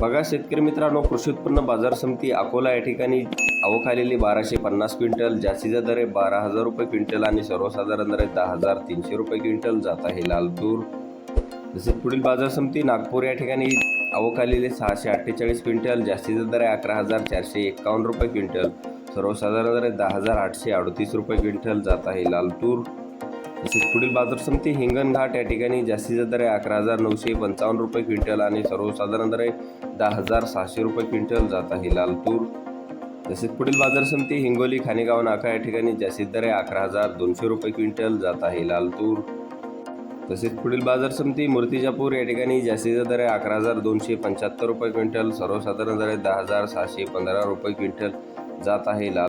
बघा शेतकरी मित्रांनो कृषी उत्पन्न बाजार समिती अकोला या ठिकाणी अवखालेली बाराशे पन्नास क्विंटल जास्तीचा दर आहे बारा हजार रुपये क्विंटल आणि सर्वसाधारण दर आहे दहा हजार तीनशे रुपये क्विंटल. जात आहे लाल तूर. तसेच पुढील बाजार समिती नागपूर या ठिकाणी आवक सहाशे अठ्ठेचाळीस क्विंटल जास्तीचा दर आहे अकरा हजार चारशे एकावन्न रुपये क्विंटल सर्वसाधारण दर आहे दहा हजार आठशे अडतीस रुपये क्विंटल. जात आहे लाल तूर. तसेच पुढील बाजार समिती हिंगणघाट या ठिकाणी जास्तीचा दर आहे. अकरा हजार नऊशे पंचावन्न रुपये क्विंटल आणि सर्वसाधारण दर आहे. दहा हजार सहाशे रुपये क्विंटल जात आहे लाल तूर तसेच पुढील बाजार समिती हिंगोली खानेगाव नाका या ठिकाणी जास्तीत दर आहे. अकरा हजार दोनशे रुपये क्विंटल जात आहे लाल तूर तसेच पुढील बाजार समिती मूर्तिजापूर या ठिकाणी जास्तीचा दर आहे. अकरा हजार दोनशे पंच्याहत्तर रुपये क्विंटल सर्वसाधारण दर आहे. दहा हजार सहाशे पंधरा रुपये क्विंटल जात आहे लाल